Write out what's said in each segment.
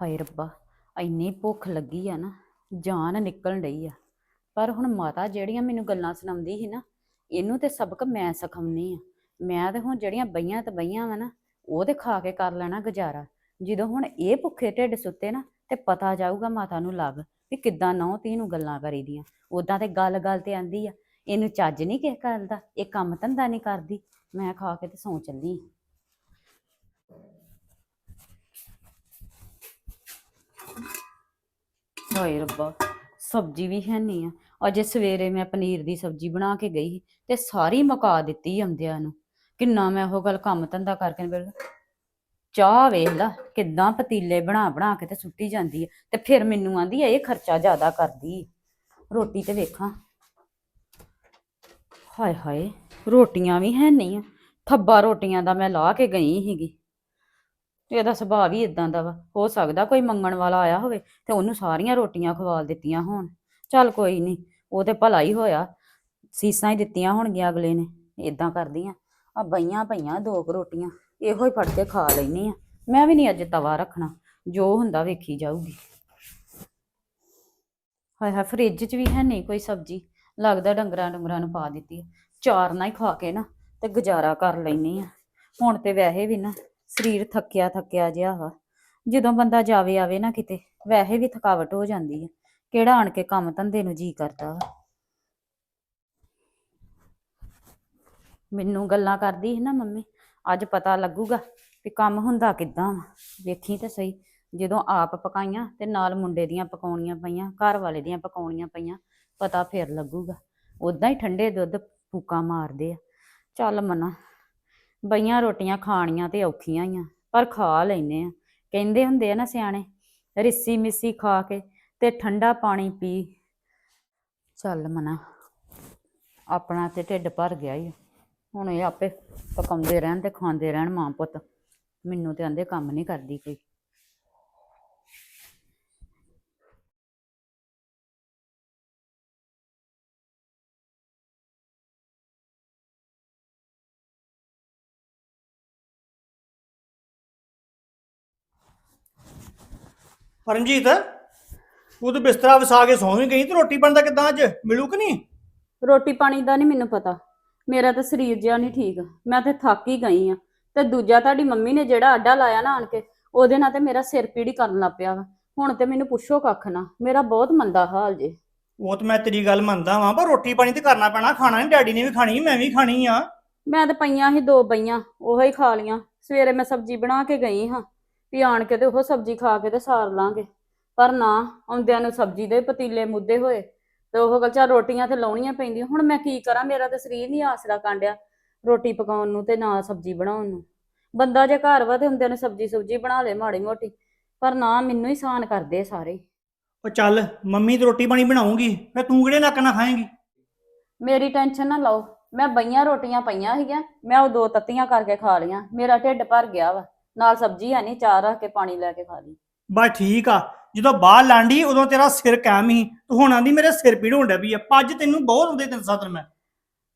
ਹਾਏ ਰੱਬਾ, ਇੰਨੀ ਭੁੱਖ ਲੱਗੀ ਆ ਨਾ, ਜਾਨ ਨਿਕਲਣ ਡਈ ਆ। ਪਰ ਹੁਣ ਮਾਤਾ ਜਿਹੜੀਆਂ ਮੈਨੂੰ ਗੱਲਾਂ ਸੁਣਾਉਂਦੀ ਸੀ ਨਾ, ਇਹਨੂੰ ਤੇ ਸਬਕ ਮੈਂ ਸਿਖਾਉਣੀ ਆ। ਮੈਂ ਤੇ ਹੁਣ ਜਿਹੜੀਆਂ ਬਈਆਂ ਤੇ ਬਈਆਂ ਵਾ ਨਾ, ਉਹ ਤੇ ਖਾ ਕੇ ਕਰ ਲੈਣਾ ਗੁਜ਼ਾਰਾ। ਜਦੋਂ ਹੁਣ ਇਹ ਭੁੱਖੇ ਢਿੱਡ ਸੁੱਤੇ ਨਾ, ਤੇ ਪਤਾ ਜਾਊਗਾ ਮਾਤਾ ਨੂੰ ਲੱਗ ਵੀ ਕਿੱਦਾਂ ਨੌ ਤੀ ਨੂੰ ਗੱਲਾਂ ਕਰੀਦੀਆਂ। ਉਦਾਂ ਤੇ ਗੱਲ ਗੱਲ ਤੇ ਆਂਦੀ ਆ, ਇਹਨੂੰ ਚੱਜ ਨਹੀਂ ਕਿਸ ਗੱਲ ਦਾ, ਇਹ ਕੰਮ ਧੰਦਾ ਨਹੀਂ ਕਰਦੀ। ਮੈਂ ਖਾ ਕੇ ਤੇ ਸੌਂ ਚੱਲੀ ਹਾਏ ਰੱਬਾ, ਸਬਜ਼ੀ ਵੀ ਹੈ ਨਹੀਂ ਆ। ਅਜੇ ਸਵੇਰੇ ਮੈਂ ਪਨੀਰ ਦੀ ਸਬਜ਼ੀ ਬਣਾ ਕੇ ਗਈ ਸੀ ਤੇ ਸਾਰੀ ਮੁਕਾ ਦਿੱਤੀ ਆਉਂਦਿਆਂ ਨੂੰ। ਕਿੰਨਾ ਮੈਂ ਉਹ ਗੱਲ ਕੰਮ ਧੰਦਾ ਕਰਕੇ ਫਿਰ ਚਾਹ ਵੇਖ ਲਾ, ਕਿੱਦਾਂ ਪਤੀਲੇ ਬਣਾ ਬਣਾ ਕੇ ਤੇ ਸੁੱਟੀ ਜਾਂਦੀ ਹੈ ਤੇ ਫਿਰ ਮੈਨੂੰ ਆਂਦੀ ਹੈ ਇਹ ਖਰਚਾ ਜ਼ਿਆਦਾ ਕਰਦੀ ਰੋਟੀ ਤੇ ਵੇਖਾਂ। ਹਾਏ ਹਾਏ, ਰੋਟੀਆਂ ਵੀ ਹੈ ਨਹੀਂ ਆ। ਥੱਬਾ ਰੋਟੀਆਂ ਦਾ ਮੈਂ ਲਾ ਕੇ ਗਈ ਸੀਗੀ। ਤੇ ਇਹਦਾ ਸੁਭਾਅ ਵੀ ਇਦਾਂ ਦਾ ਵਾ। ਹੋ ਸਕਦਾ ਕੋਈ ਮੰਗਣ ਵਾਲਾ ਆਇਆ ਹੋਵੇ ਤੇ ਉਹਨੂੰ ਸਾਰੀਆਂ ਰੋਟੀਆਂ ਖਵਾਲ ਦਿੱਤੀਆਂ ਹੋਣ। ਚੱਲ ਕੋਈ ਨਹੀਂ ਉਹ ਤੇ ਭਲਾ ਹੀ ਹੋਇਆ। ਸੀਸਾਂ ਹੀ ਦਿੱਤੀਆਂ ਹੋਣਗੀਆਂ ਅਗਲੇ ਨੇ। ਇਦਾਂ ਕਰਦੀਆਂ। ਆ ਬਈਆਂ ਪਈਆਂ ਦੋ ਕੁ ਰੋਟੀਆਂ, ਇਹੋ ਹੀ ਫੜ ਕੇ ਖਾ ਲੈਣੀ ਆ। ਮੈਂ ਵੀ ਨਹੀਂ ਅੱਜ ਤਵਾ ਰੱਖਣਾ, ਜੋ ਹੁੰਦਾ ਵੇਖੀ ਜਾਊਗੀ। ਹਾਏ ਹਾਏ, ਫ੍ਰਿਜ 'ਚ ਵੀ ਹੈ ਨਹੀਂ ਕੋਈ ਸਬਜ਼ੀ। ਲੱਗਦਾ ਡੰਗਰਾਂ ਡੰਗਰਾਂ ਨੂੰ ਪਾ ਦਿੱਤੀ ਹੈ ਚਾਰ ਨਾ ਹੀ ਖਾ ਕੇ ਨਾ ਤੇ ਗੁਜ਼ਾਰਾ ਕਰ ਲੈਣੀ ਆ। ਹੁਣ ਤੇ ਵੈਸੇ ਵੀ ਨਾ ਸਰੀਰ ਥੱਕਿਆ ਥੱਕਿਆ ਜਿਹਾ ਵਾ। ਜਦੋਂ ਬੰਦਾ ਜਾਵੇ ਆਵੇ ਨਾ ਕਿਤੇ, ਵੈਸੇ ਵੀ ਥਕਾਵਟ ਹੋ ਜਾਂਦੀ ਆ। ਕਿਹੜਾ ਆਣ ਕੇ ਕੰਮ ਧੰਦੇ ਨੂੰ ਜੀ ਕਰਦਾ ਵਾ। ਮੈਨੂੰ ਗੱਲਾਂ ਕਰਦੀ ਸੀ ਨਾ ਮੰਮੀ, ਅੱਜ ਪਤਾ ਲੱਗੂਗਾ ਵੀ ਕੰਮ ਹੁੰਦਾ ਕਿੱਦਾਂ ਵਾ। ਵੇਖੀ ਤਾਂ ਸਹੀ, ਜਦੋਂ ਆਪ ਪਕਾਈਆਂ ਤੇ ਨਾਲ ਮੁੰਡੇ ਦੀਆਂ ਪਕਾਉਣੀਆਂ ਪਈਆਂ, ਘਰ ਵਾਲੇ ਦੀਆਂ ਪਕਾਉਣੀਆਂ ਪਈਆਂ, ਪਤਾ ਫੇਰ ਲੱਗੂਗਾ। ਉਦਾਂ ਹੀ ਠੰਡੇ ਦੁੱਧ ਫੂਕਾਂ ਮਾਰਦੇ ਆ। ਚੱਲ ਮਨਾ। ਬਈਆਂ ਰੋਟੀਆਂ ਖਾਣੀਆਂ ਤੇ ਔਖੀਆਂ ਹੀ ਆ, ਪਰ ਖਾ ਲੈਨੇ ਆ। ਕਹਿੰਦੇ ਹੁੰਦੇ ਆ ਨਾ ਸਿਆਣੇ, ਰਿੱਸੀ ਮਿੱਸੀ ਖਾ ਕੇ ਤੇ ਠੰਡਾ ਪਾਣੀ ਪੀ। ਚੱਲ ਮਨਾ, ਆਪਣਾ ਤੇ ਢਿੱਡ ਭਰ ਗਿਆ ਹੀ ਹੁਣ ਇਹ ਆਪੇ ਪਕਾਉਂਦੇ ਰਹਿਣ ਤੇ ਖਾਂਦੇ ਰਹਿਣ ਮਾਂ ਪੁੱਤ। ਮੈਨੂੰ ਤੇ ਆਂਦੇ ਕੰਮ ਨਹੀਂ ਕਰਦੀ ਕੋਈ। ਪਰਮਜੀਤ ਤੂੰ ਤੇ ਬਿਸਤਰਾ ਵਸਾ ਕੇ ਸੌਂ ਵੀ ਗਈ ਤੇ ਰੋਟੀ ਬਣਦਾ ਕਿੱਦਾਂ ਅੱਜ? ਮਿਲੂ ਕਿ ਨਹੀਂ? ਰੋਟੀ ਪਾਣੀ ਦਾ ਨਹੀਂ ਮੈਨੂੰ ਪਤਾ। ਮੇਰਾ ਤਾਂ ਸਰੀਰ ਜਿਹਾ ਨਹੀਂ ਠੀਕ। ਮੈਂ ਤੇ ਥੱਕ ਹੀ ਗਈ ਆ। ਤੇ ਦੂਜਾ ਤੁਹਾਡੀ ਮੰਮੀ ਨੇ ਜਿਹੜਾ ਅੱਡਾ ਲਾਇਆ ਨਾ ਆਣ ਕੇ ਉਹਦੇ ਨਾਲ ਤੇ ਮੇਰਾ ਸਿਰ ਪੀੜੀ ਕਰਨ ਲੱਗ ਪਿਆ ਵਾ। ਹੁਣ ਤੇ ਮੈਨੂੰ ਪੁੱਛੋ ਕੱਖ ਨਾ ਮੇਰਾ ਬਹੁਤ ਮੰਦਾ ਹਾਲ ਜੇ। ਉਹ ਤਾਂ ਮੈਂ ਤੇਰੀ ਗੱਲ ਮੰਨਦਾ ਵਾਂ ਪਰ ਰੋਟੀ ਪਾਣੀ ਤੇ ਕਰਨਾ ਪੈਣਾ। ਖਾਣਾ ਨਹੀਂ ਡੈਡੀ ਨੇ ਵੀ ਖਾਣੀ ਮੈਂ ਵੀ ਖਾਣੀ ਆ। ਮੈਂ ਤੇ ਪਈਆਂ ਸੀ ਦੋ ਬਈਆਂ ਉਹੋ ਹੀ ਖਾ ਲੀਆਂ। ਸਵੇਰੇ ਮੈਂ ਸਬਜ਼ੀ ਬਣਾ ਕੇ ਗਈ ਹਾਂ। ਵੀ ਆਣ ਕੇ ਤੇ ਉਹ ਸਬਜ਼ੀ ਖਾ ਕੇ ਤੇ ਸਾਰ ਲਾਂਗੇ। ਪਰ ਨਾ ਆਉਂਦਿਆਂ ਨੂੰ ਸਬਜ਼ੀ ਦੇ ਪਤੀਲੇ ਮੁੱਦੇ ਹੋਏ ਤੇ ਉਹ ਗੱਲ ਚਾ ਰੋਟੀਆਂ ਤੇ ਲਾਉਣੀਆਂ ਪੈਂਦੀਆਂ। ਹੁਣ ਮੈਂ ਕੀ ਕਰਾਂ? ਮੇਰਾ ਤੇ ਸਰੀਰ ਨਹੀਂ ਆਸਰਾ ਕਾਂਡਿਆ ਰੋਟੀ ਪਕਾਉਣ ਨੂੰ ਤੇ ਨਾ ਸਬਜ਼ੀ ਬਣਾਉਣ ਨੂੰ। ਬੰਦਾ ਜੇ ਘਰ ਵਾ ਤੇ ਹੁੰਦਿਆਂ ਨੂੰ ਸਬਜ਼ੀ ਸੁਬਜੀ ਬਣਾ ਲੇ ਮਾੜੀ ਮੋਟੀ ਪਰ ਨਾ ਮੈਨੂੰ ਹੀ ਸਾਨ ਕਰਦੇ ਸਾਰੇ। ਉਹ ਚੱਲ ਮੰਮੀ ਤੇ ਰੋਟੀ ਪਾਣੀ ਬਣਾਉਂਗੀ ਫਿਰ ਤੂੰ ਕਿਹੜੇ ਨੱਕ ਨਾਲ ਖਾਏਂਗੀ? ਮੇਰੀ ਟੈਨਸ਼ਨ ਨਾ ਲਓ। ਮੈਂ ਬਈਆਂ ਰੋਟੀਆਂ ਪਈਆਂ ਸੀਗੀਆਂ ਮੈਂ ਉਹ ਦੋ ਤੱਤੀਆਂ ਕਰਕੇ ਖਾ ਲੀਆਂ ਮੇਰਾ ਢਿੱਡ ਭਰ ਗਿਆ ਵਾ। ਨਾਲ ਸਬਜ਼ੀ ਹੈ ਨਹੀਂ ਚਾਹ ਰੱਖ ਕੇ ਪਾਣੀ ਲੈ ਕੇ ਖਾ ਲਈ। ਬਸ ਠੀਕ ਆ ਜਦੋਂ ਬਾਹਰ ਲਾਂਡੀ ਉਦੋਂ ਤੇਰਾ ਸਿਰ ਕਾਇਮ ਸੀ। ਤੂੰ ਹੁਣ ਆਂਦੀ ਮੇਰੇ ਸਿਰ ਪੀੜ ਡਿਆ ਵੀ ਆ ਪੱਜ ਤੈਨੂੰ ਬਹੁਤ ਹੁੰਦੇ ਤਿੰਨ ਸੱਤ ਮੈਂ।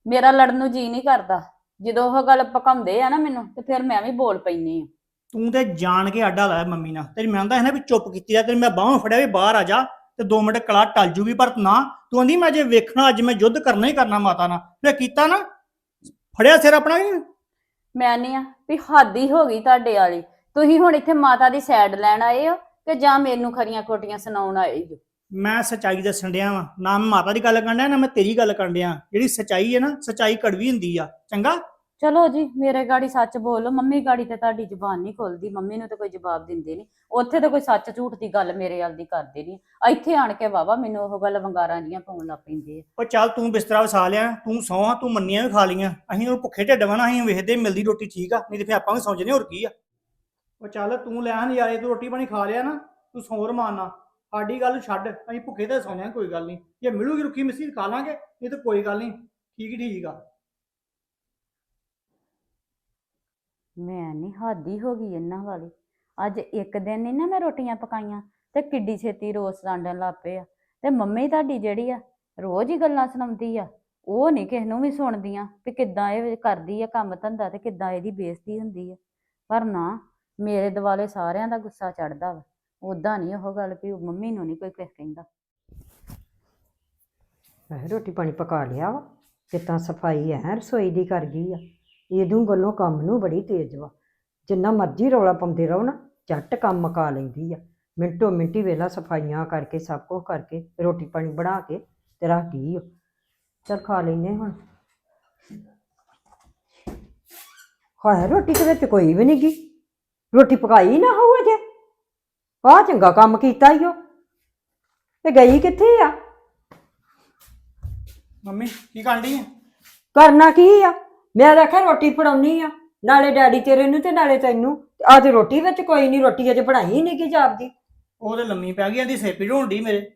ਮੇਰਾ ਲੜਨ ਨੂੰ ਜੀ ਨਹੀਂ ਕਰਦਾ। ਜਦੋਂ ਉਹ ਗੱਲ ਪਕਾਉਂਦੇ ਆ ਨਾ ਮੈਨੂੰ ਤੇ ਫਿਰ ਮੈਂ ਵੀ ਬੋਲ ਪੈਂਦੀ ਆ। ਤੂੰ ਤੇ ਜਾਣ ਕੇ ਆਡਾ ਲਾਇਆ ਮੰਮੀ ਨਾਲ। ਤੇਰੀ ਮੈਂ ਆਂਦਾ ਹੈ ਨਾ ਵੀ ਚੁੱਪ ਕੀਤੀ ਆ ਤੇਰੀ ਮੈਂ ਬਾਹੋਂ ਫੜਿਆ ਵੀ ਬਾਹਰ ਆ ਜਾ ਤੇ 2 ਮਿੰਟ ਕਲਾ ਟਲ ਜੂਗੀ ਪਰ ਨਾ ਤੂੰ ਆਂਦੀ ਮੈਂ ਜੇ ਵੇਖਣਾ ਅੱਜ ਮੈਂ ਯੁੱਧ ਕਰਨਾ ਹੀ ਕਰਨਾ ਮਾਤਾ ਨਾਲ। ਫਿਰ ਕੀਤਾ ਨਾ? ਫੜਿਆ ਸਿਰ ਆਪਣਾ ਵੀ? ਮੈਂ ਨਹੀਂ ਆ। ਵੀ ਹੱਦ ਹੀ ਹੋ ਗਈ ਤੁਹਾਡੇ ਵਾਲੀ। ਤੁਸੀਂ ਹੁਣ ਇੱਥੇ ਮਾਤਾ ਦੀ ਸਾਈਡ ਲੈਣ ਆਏ ਹੋ ਕਿ ਜਾਂ ਮੈਨੂੰ ਖਰੀਆਂ ਕੋਟੀਆਂ ਸੁਣਾਉਣ ਆਏ ਹੋ? ਮੈਂ ਸਚਾਈ ਦੱਸਣ ਡਿਆ ਵਾਂ। ਨਾ ਮੈਂ ਮਾਤਾ ਦੀ ਗੱਲ ਕਰਨ ਡਿਆ, ਨਾ ਮੈਂ ਤੇਰੀ ਗੱਲ ਕਰਨ ਡਿਆ। ਜਿਹੜੀ ਸਚਾਈ ਹੈ ਨਾ, ਸਚਾਈ ਕੜਵੀ ਹੁੰਦੀ ਆ। ਚੰਗਾ? ਚਲੋ ਜੀ, ਮੇਰੇ ਗਾੜੀ ਸੱਚ ਬੋਲੋ, ਮੰਮੀ ਗਾੜੀ ਤੇ ਤੁਹਾਡੀ ਜ਼ੁਬਾਨ ਨਹੀਂ ਖੁੱਲਦੀ, ਮੰਮੀ ਨੂੰ ਤਾਂ ਕੋਈ ਜਵਾਬ ਦਿੰਦੇ ਨਹੀਂ। ਉੱਥੇ ਤਾਂ ਕੋਈ ਸੱਚ ਝੂਠ ਦੀ ਗੱਲ ਮੇਰੇ ਵੱਲ ਦੀ ਕਰਦੇ ਨਹੀਂ। ਇੱਥੇ ਆਣ ਕੇ ਵਾਵਾ ਮੈਨੂੰ ਉਹ ਗੱਲ ਵੰਗਾਰਾਂ ਜੀਆਂ ਪਾਉਣ ਲੱਗ ਪੈਂਦੇ ਆ। ਉਹ ਚੱਲ ਤੂੰ ਬਿਸਤਰਾ ਵਸਾ ਲਿਆ, ਤੂੰ ਸੌਂ ਤੂੰ ਮੰਨੀਆਂ ਵੀ ਖਾ ਲੀਆਂ ਅਸੀਂ ਉਹ ਭੁੱਖੇ ਢਿੱਡ ਵਾਂ ਅਸੀਂ ਵੇਖਦੇ ਮਿਲਦੀ ਰੋਟੀ ਠੀਕ ਆ, ਨਹੀਂ ਤੇ ਫਿਰ ਆਪਾਂ ਵੀ ਸੌਂ ਜਨੇ ਹੋਰ ਕੀ ਆ। ਉਹ ਚੱਲ ਤੂੰ ਲੈ ਨਜ਼ਾਰੇ, ਤੂੰ ਰੋਟੀ ਪਾਣੀ ਖਾ ਲਿਆ ਨਾ, ਤੂੰ ਸੌਂ ਰਮਾਨਾ ਸਾਡੀ ਗੱਲ ਛੱਡ, ਅਸੀਂ ਭੁੱਖੇ ਤੇ ਸੌਂ ਜਾਾਂਗੇ, ਕੋਈ ਗੱਲ ਨਹੀਂ। ਜੇ ਮਿਲੂਗੀ ਰੁੱਖੀ ਮਿੱਸੀ, ਖਾ ਲਾਂਗੇ, ਨਹੀਂ ਤਾਂ ਕੋਈ ਗੱਲ ਨਹੀਂ। ਠੀਕ ਠੀਕ ਆ। ਮੈਂ ਨਹੀਂ ਹਾਦੀ ਹੋ ਗਈ ਇਹਨਾਂ ਵਾਲੀ। ਅੱਜ ਇੱਕ ਦਿਨ ਨਹੀਂ ਨਾ ਮੈਂ ਰੋਟੀਆਂ ਪਕਾਈਆਂ ਤੇ ਕਿੱਡੀ ਛੇਤੀ ਰੋਸ ਸਾਂਡਣ ਲੱਗ ਪਏ ਆ। ਤੇ ਮੰਮੀ ਤੁਹਾਡੀ ਜਿਹੜੀ ਆ, ਰੋਜ਼ ਹੀ ਗੱਲਾਂ ਸੁਣਾਉਂਦੀ ਆ। ਉਹ ਨਹੀਂ ਕਿਸ ਨੂੰ ਵੀ ਸੁਣਦੀਆਂ ਵੀ ਕਿੱਦਾਂ ਇਹ ਕਰਦੀ ਆ ਕੰਮ ਧੰਦਾ ਤੇ ਕਿੱਦਾਂ ਇਹਦੀ ਬੇਇੱਜ਼ਤੀ ਹੁੰਦੀ ਆ। ਪਰ ਨਾ, ਮੇਰੇ ਦਿਵਾਲੇ ਸਾਰਿਆਂ ਦਾ ਗੁੱਸਾ ਚੜਦਾ ਵਾ। ਉਦਾਂ ਨਹੀਂ ਉਹ ਗੱਲ ਵੀ ਮੰਮੀ ਨੂੰ ਨਹੀਂ ਕੋਈ ਕੁਛ ਕਹਿੰਦਾ। ਰੋਟੀ ਪਾਣੀ ਪਕਾ ਲਿਆ ਵਾ ਕਿਤਾ ਸਫ਼ਾਈ ਹੈ ਰਸੋਈ ਦੀ ਕਰ ਗਈ ਆ। ਇਹਦੂ ਗੱਲੋਂ ਕੰਮ ਨੂੰ ਬੜੀ ਤੇਜ਼ ਵਾ। ਜਿੰਨਾ ਮਰਜ਼ੀ ਰੌਲਾ ਪਾਉਂਦੇ ਰਹੋ ਨਾ ਝੱਟ ਕੰਮ ਮੁਕਾ ਲੈਂਦੀ ਆ। ਮਿੰਟੋ ਮਿੰਟੀ ਵੇਲਾ ਸਫਾਈਆਂ ਕਰਕੇ ਸਭ ਕੁਝ ਕਰਕੇ ਰੋਟੀ ਪਾਣੀ ਬਣਾ ਕੇ ਤੇ ਰੱਖ ਗਈ ਓ। ਚਲ ਖਾ ਲੈਨੇ ਹੁਣ। ਹਾਏ ਰੋਟੀ ਦੇ ਵਿੱਚ ਕੋਈ ਵੀ ਨਹੀਂ ਗਈ ਰੋਟੀ ਪਕਾਈ ਨਾ ਹੋਊ ਅਜੇ। ਆਹ ਚੰਗਾ ਕੰਮ ਕੀਤਾ ਈ ਓ। ਤੇ ਗਈ ਕਿੱਥੇ ਆ? ਮੰਮੀ ਕੀ ਕਾਂਡੀ ਹੈ ਕਰਨਾ ਕੀ ਆ? ਮੈਂ ਰੱਖਿਆ ਰੋਟੀ ਫੜਾਉਣੀ ਆ ਨਾਲੇ ਡੈਡੀ ਤੇਰੇ ਨੂੰ ਤੇ ਨਾਲੇ ਤੈਨੂੰ। ਆ ਤੇ ਰੋਟੀ ਵਿੱਚ ਕੋਈ ਨਹੀਂ ਰੋਟੀ ਅਜੇ ਬਣਾਈ ਨਹੀਂ ਕੀ ਜਾਪਦੀ। ਉਹ ਤੇ ਲੰਮੀ ਪੈ ਗਈ ਆਂਦੀ ਸਿਰ ਪੀੜ ਹੋਣ ਡਈ ਮੇਰੇ।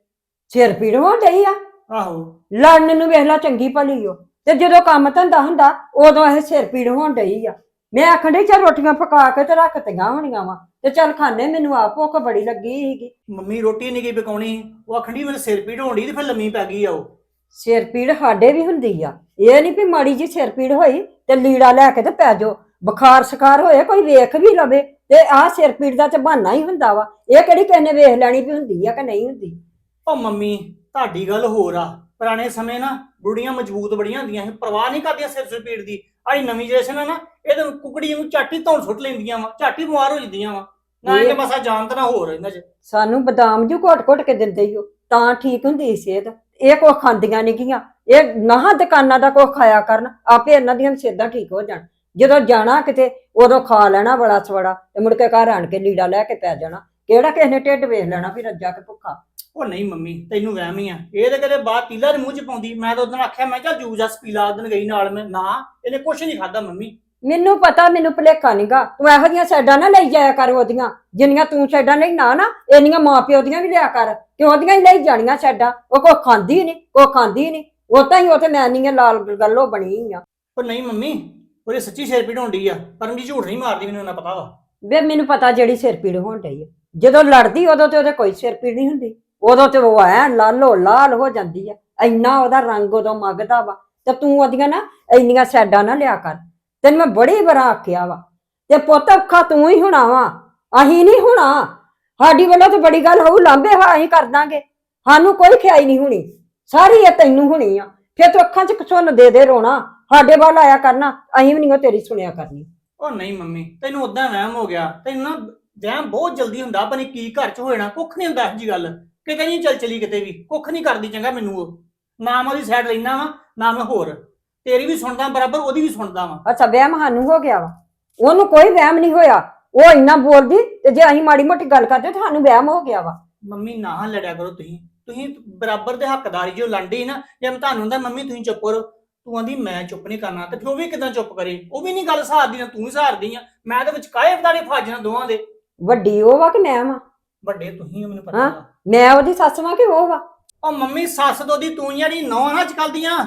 ਸਿਰ ਪੀੜ ਹੋਣ ਡਈ ਆ? ਆਹੋ। ਲੜਨ ਨੂੰ ਵੇਖ ਲਾ ਚੰਗੀ ਭਲੀ ਓ। ਤੇ ਜਦੋਂ ਕੰਮ ਧੰਦਾ ਹੁੰਦਾ ਉਦੋਂ ਇਹ ਸਿਰ ਪੀੜ ਹੋਣ ਡਈ ਆ। ਮੈਂ ਆਖਣ ਡਈ ਚੱਲ ਰੋਟੀਆਂ ਪਕਾ ਕੇ ਤੇ ਰੱਖਤੀਆਂ ਹੋਣੀਆਂ ਵਾ। ਤੇ ਚੱਲ ਖਾਣੇ ਮੈਨੂੰ ਆ ਭੁੱਖ ਬੜੀ ਲੱਗੀ ਸੀਗੀ। ਮੰਮੀ ਰੋਟੀ ਨਹੀਂ ਗਈ ਪਕਾਉਣੀ। ਉਹ ਆਖੰਡੀ ਮੇਰੇ ਸਿਰ ਪੀੜ ਹੋਣ ਡਈ ਤੇ ਫਿਰ ਲੰਮੀ ਪੈ ਗਈ ਆ ਉਹ। ਸਿਰ ਪੀੜ ਸਾਡੇ ਵੀ ਹੁੰਦੀ ਆ। ਇਹ ਨਹੀਂ ਵੀ ਮਾੜੀ ਜੀ ਸਿਰ ਪੀੜ ਹੋਈ ਤੇ ਲੀੜਾ ਲੈ ਕੇ ਤੇ ਪੈ ਜਾਓ। ਬੁਖਾਰ ਸਕਾਰ ਹੋਏ ਕੋਈ ਵੇਖ ਵੀ ਲਵੇ ਤੇ ਆਹ ਸਿਰ ਪੀੜ ਦਾ ਤੇ ਬਹਾਨਾ ਹੀ ਹੁੰਦਾ ਵਾ। ਇਹ ਕਿਹੜੀ ਕਿਸੇ ਨੇ ਵੇਖ ਲੈਣੀ ਵੀ ਹੁੰਦੀ ਆ ਕਿ ਨਹੀਂ ਹੁੰਦੀ। ਉਹ ਮੰਮੀ ਤੁਹਾਡੀ ਗੱਲ ਹੋਰ ਆ। ਪੁਰਾਣੇ ਸਮੇਂ ਨਾ ਬੁੜੀਆਂ ਮਜ਼ਬੂਤ ਬੜੀਆਂ ਹੁੰਦੀਆਂ ਸੀ। ਪਰਵਾਹ ਨਹੀਂ ਕਰਦੀਆਂ ਸਿਰ ਸੁਰ ਪੀੜ ਦੀ। ਆਹੀ ਨਵੀਂ ਜਨਰੇਸ਼ਨ ਆ ਨਾ ਇਹ ਤਾਂ ਕੁਕੜੀ ਨੂੰ ਝਾਟੀ ਧੌਣ ਸੁੱਟ ਲੈਂਦੀਆਂ ਵਾ। ਝਾਟੀ ਬਿਮਾਰ ਹੋ ਜਾਂਦੀਆਂ ਵਾ। ਨਾ ਇਹ ਆ ਜਾਨ ਤਾਂ ਨਾ ਹੋਰ ਇਹਨਾਂ 'ਚ। ਸਾਨੂੰ ਬਦਾਮ ਜੂ ਘੋਟ-ਘੋਟ ਕੇ ਦਿੰਦੇ ਹੀ ਉਹ ਤਾਂ ਠੀਕ ਹੁੰਦੀ ਸੀ ਸਿਹਤ। ਇਹ ਕੋ ਖਾਂਦੀਆਂ ਨਹੀਂ ਗੀਆਂ। ਇਹ ਨਾ ਦੁਕਾਨਾਂ ਦਾ ਕੋ ਖਾਇਆ ਕਰਨ ਆਪੇ ਇਹਨਾਂ ਦੀਆਂ ਸਿਹਤਾਂ ਠੀਕ ਹੋ ਜਾਣ। ਜਦੋਂ ਜਾਣਾ ਕਿਤੇ ਉਦੋਂ ਖਾ ਲੈਣਾ ਬੜਾ ਸਵੜਾ ਤੇ ਮੁੜ ਕੇ ਘਰ ਆਣ ਕੇ ਲੀੜਾ ਲੈ ਕੇ ਪੈ ਜਾਣਾ। ਕਿਹੜਾ ਕਿਸੇ ਨੇ ਢਿੱਡ ਵੇਖ ਲੈਣਾ ਵੀ ਰੱਜਾ ਕੇ ਭੁੱਖਾ। ਉਹ ਨਹੀਂ ਮੰਮੀ ਤੈਨੂੰ ਵਹਿਮ ਹੀ ਆ। ਇਹ ਤਾਂ ਕਦੇ ਬਾਹਰ ਤੀਲਾ ਦੇ ਮੂੰਹ 'ਚ ਪਾਉਂਦੀ। ਮੈਂ ਤਾਂ ਉਦੋਂ ਆਖਿਆ ਮੈਂ ਚੱਲ ਜੂਸ ਜਸ ਪੀਲਾ ਉਦੋਂ ਗਈ ਨਾਲ ਮੈਂ। ਨਾ ਇਹਨੇ ਕੁਛ ਨਹੀਂ ਖਾਦਾ ਮੰਮੀ। ਮੈਨੂੰ ਪਤਾ ਮੈਨੂੰ ਭੁਲੇਖਾ ਨਹੀਂਗਾ ਤੂੰ ਇਹੋ ਜਿਹੀਆਂ ਸਾਈਡਾਂ ਨਾ ਲਈ ਜਾਇਆ ਕਰ ਉਹਦੀਆਂ ਜਿੰਨੀਆਂ ਤੂੰ ਸਾਈਡਾਂ ਲਈ ਨਾ ਨਾ ਇੰਨੀਆਂ ਮਾਂ ਪਿਓ ਦੀਆਂ ਵੀ ਲਿਆ ਕਰ। ਤੇ ਉਹਦੀਆਂ ਹੀ ਲਈ ਜਾਣੀਆਂ ਸਾਈਡਾਂ ਉਹ ਕੋ ਖਾਂਦੀ ਨਹੀਂ ਕੋ ਖਾਂਦੀ ਨਹੀਂ ਉਹ ਤਾਂ ਹੀ ਤੇ ਮੈਂ ਨਹੀਂ ਲਾਲ ਗੱਲੋ ਬਣੀ ਆ। ਪਰ ਨਹੀਂ ਮੰਮੀ ਉਹਦੇ ਸੱਚੀ ਸਿਰ ਪੀੜ ਡਈ ਆ। ਪਰ ਮੈਂ ਝੂਠ ਨਹੀਂ ਮਾਰਦੀ ਮੈਨੂੰ ਨਾ ਪਤਾ ਵਾ। ਵੇ ਮੈਨੂੰ ਪਤਾ ਜਿਹੜੀ ਸਿਰ ਪੀੜ ਹੋਣ ਡਈ ਆ। ਜਦੋਂ ਲੜਦੀ ਉਦੋਂ ਤੇ ਉਹਦੇ ਕੋਈ ਸਿਰ ਪੀੜ ਨਹੀਂ ਹੁੰਦੀ। ਉਦੋਂ ਤੇ ਉਹ ਐ ਲਾਲੋ ਲਾਲ ਹੋ ਜਾਂਦੀ ਆ। ਇੰਨਾ ਉਹਦਾ ਰੰਗ ਉਦੋਂ ਮੱਗਦਾ ਵਾ। ਤੇ ਤੂੰ ਉਹਦੀਆਂ ਨਾ ਇੰਨੀਆਂ ਸਾਈਡਾਂ ਨਾ ਲਿਆ ਕਰ। ਤੈਨੂੰ ਮੈਂ ਬੜੀ ਵਾਰ ਆਖਿਆ ਵਾ। ਤੇ ਪੁੱਤ ਔਖਾ ਤੂੰ ਹੀ ਹੋਣਾ ਵਾ। ਅਹੀਂ ਨਹੀਂ ਹੋਣਾ। ਸਾਡੀ ਵੱਲੋਂ ਤੇ ਬੜੀ ਗੱਲ ਹੋਊ ਲਾਂਬੇ ਹਾਂ ਅਸੀਂ ਕਰ ਦਾਂਗੇ। ਸਾਨੂੰ ਕੋਈ ਖਿਆਈ ਨਹੀਂ ਹੋਣੀ। ਸਾਰੀ ਇਹ ਤੈਨੂੰ ਹੋਣੀ ਆ। ਫਿਰ ਤੂੰ ਅੱਖਾਂ 'ਚ ਕਸੁੰਨ ਦੇ ਦੇ ਰੋਣਾ। ਸਾਡੇ ਵੱਲ ਆਇਆ ਕਰਨਾ ਅਸੀਂ ਵੀ ਨਹੀਂ ਉਹ ਤੇਰੀ ਸੁਣਿਆ ਕਰਨੀ। ਉਹ ਨਹੀਂ ਮੰਮੀ ਤੈਨੂੰ ਉਦਾਂ ਵਹਿਮ ਹੋ ਗਿਆ। ਤੈਨੂੰ ਨਾ ਵਹਿਮ ਬਹੁਤ ਜਲਦੀ ਹੁੰਦਾ ਪਤਾ ਨੀ ਕੀ ਘਰ 'ਚ ਹੋ ਜਾਣਾ ਕੁੱਖ ਨਹੀਂ ਹੁੰਦਾ ਇਹੋ ਜੀ ਗੱਲ। ਕਿਤੇ ਨਹੀਂ ਚੱਲ ਚਲੀ ਕਿਤੇ ਵੀ। ਕੁੱਖ ਨਹੀਂ ਕਰਦੀ ਚੰਗਾ ਮੈਨੂੰ ਉਹ। ਨਾ ਮੈਂ ਉਹਦੀ ਸਾਈਡ ਲੈਣਾ ਵਾ ਨਾ ਮੈਂ ਹੋਰ। ਤੇਰੀ ਵੀ ਸੁਣਦਾ ਬਰਾਬਰ ਉਹਦੀ ਵੀ ਸੁਣਦਾ ਵਾ। ਅੱਛਾ ਵਹਿਮ ਸਾਨੂੰ ਹੋ ਗਿਆ ਵਾ। ਉਹਨੂੰ ਕੋਈ ਵਹਿਮ ਨਹੀਂ ਹੋਇਆ। ਉਹ ਇੰਨਾ ਬੋਲਦੀ ਤੇ ਜੇ ਅਸੀਂ ਮਾੜੀ ਮੋਟੀ ਗੱਲ ਕਰਦੇ ਤਾਂ ਸਾਨੂੰ ਵਹਿਮ ਹੋ ਗਿਆ ਵਾ। ਮੰਮੀ ਨਾ ਲੜਿਆ ਕਰੋ ਤੁਸੀਂ। ਤੁਸੀਂ ਬਰਾਬਰ ਦੇ ਹੱਕਦਾਰੀ ਜੋ ਲੰਡੀ ਨਾ ਜੇ ਮੈਂ ਤੁਹਾਨੂੰ ਹੁੰਦਾ ਮੰਮੀ ਤੁਸੀਂ ਚੁੱਪ ਕਰੋ ਤੂੰ ਆਂਦੀ ਮੈਂ ਚੁੱਪ ਨਹੀਂ ਕਰਨਾ ਤੇ ਫਿਰ ਉਹ ਵੀ ਕਿਦਾਂ ਚੁੱਪ ਕਰੇ? ਉਹ ਵੀ ਨਹੀਂ ਗੱਲ ਸਹਾਰਦੀ ਨਾ ਤੂੰ ਹੀ ਸਹਾਰਦੀ ਆ। ਮੈਂ ਤਾਂ ਵਿੱਚ ਕਾਹੇ ਵਦਾਲੇ ਫਾਜਣਾ ਦੋਵਾਂ ਦੇ। ਵੱਡੀ ਉਹ ਵਾ ਕਿ ਮੈਂ ਵਾ? ਵੱਡੇ ਤੁਸੀਂ ਹੋ ਮੈਨੂੰ ਪਤਾ ਹਾਂ। ਵਾ। ਮੈਂ ਉਹਦੀ ਸੱਸ ਵਾਂ ਕਿ ਉਹ ਵਾ? ਉਹ ਮੰਮੀ ਸੱਸ ਦੋਦੀ ਤੂੰ ਜਿਹੜੀ ਨੌਂ ਨਾ ਚੱਲਦੀਆਂ।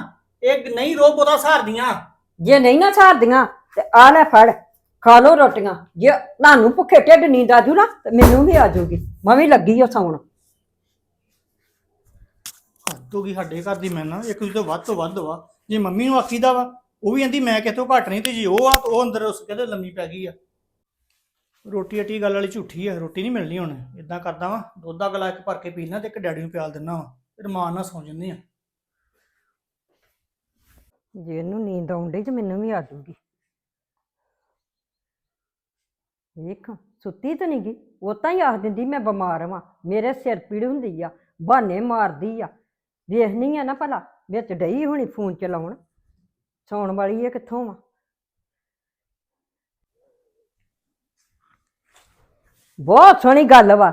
ਇਹ ਨਹੀਂ ਰੋਬ ਉਹਦਾ ਸਹਾਰਦੀਆਂ ਜੇ ਨਹੀਂ ਨਾ ਸਾਰਦੀਆਂ ਤੇ ਆ ਲੈ ਫੜ। ਖਾ ਲੋ ਰੋਟੀਆਂ। ਜੇ ਤੁਹਾਨੂੰ ਭੁੱਖੇ ਢਿੱਡ ਨੀਂਦ ਆਜੂ ਨਾ ਤੇ ਮੈਨੂੰ ਵੀ ਆਜੂਗੀ ਮੈਂ ਵੀ ਲੱਗੀ ਆ ਸੌਣ। ਹੱਦ ਹੋ ਗਈ ਸਾਡੇ ਘਰ ਦੀ ਮੈਂ ਨਾ ਇੱਕ ਦੂਜੇ ਤੋਂ ਵੱਧ ਤੋਂ ਵੱਧ ਵਾ। ਜੇ ਮੰਮੀ ਨੂੰ ਆਖੀਦਾ ਵਾ ਉਹ ਵੀ ਕਹਿੰਦੀ ਮੈਂ ਕਿੱਥੋਂ ਘੱਟ ਨਹੀਂ ਤੇ ਜੇ ਉਹ ਆ ਤਾਂ ਉਹ ਅੰਦਰ ਉਸ ਕਹਿੰਦੇ ਲੰਮੀ ਪੈ ਗਈ ਆ। ਰੋਟੀ ਅਟੀ ਗੱਲ ਵਾਲੀ ਝੂਠੀ ਆ ਰੋਟੀ ਨਹੀਂ ਮਿਲਣੀ ਹੁਣ। ਇਦਾਂ ਕਰਦਾ ਵਾ ਦੁੱਧ ਦਾ ਗਲਾ ਇੱਕ ਭਰ ਕੇ ਪੀ ਲੈਣਾ ਤੇ ਇੱਕ ਡੈਡੀ ਨੂੰ ਪਿਆਲ ਦਿੰਦਾ ਵਾ। ਫਿਰ ਮਾਂ ਨਾਲ ਸੌਂ ਜੰਨੇ ਆ। ਜੇ ਇਹਨੂੰ ਨੀਂਦ ਆਉਂਦੀ ਤੇ ਮੈਨੂੰ ਵੀ ਆਜੂਗੀ ਵੇਖ, ਸੁੱਤੀ ਤਾਂ ਨਹੀਂ ਗਈ ਉਹ ਤਾਂ ਹੀ ਆਖ ਦਿੰਦੀ, ਮੈਂ ਬਿਮਾਰ ਵਾਂ, ਮੇਰੇ ਸਿਰ ਪੀੜ ਹੁੰਦੀ ਆ, ਬਹਾਨੇ ਮਾਰਦੀ ਆ। ਵੇਖਣੀ ਆ ਨਾ ਭਲਾ, ਵਿੱਚ ਡਈ ਹੋਣੀ ਫੋਨ ਚਲਾਉਣ। ਸੌਣ ਵਾਲੀ ਇਹ ਕਿੱਥੋਂ ਵਾ ਬਹੁਤ ਸੋਹਣੀ ਗੱਲ ਵਾ।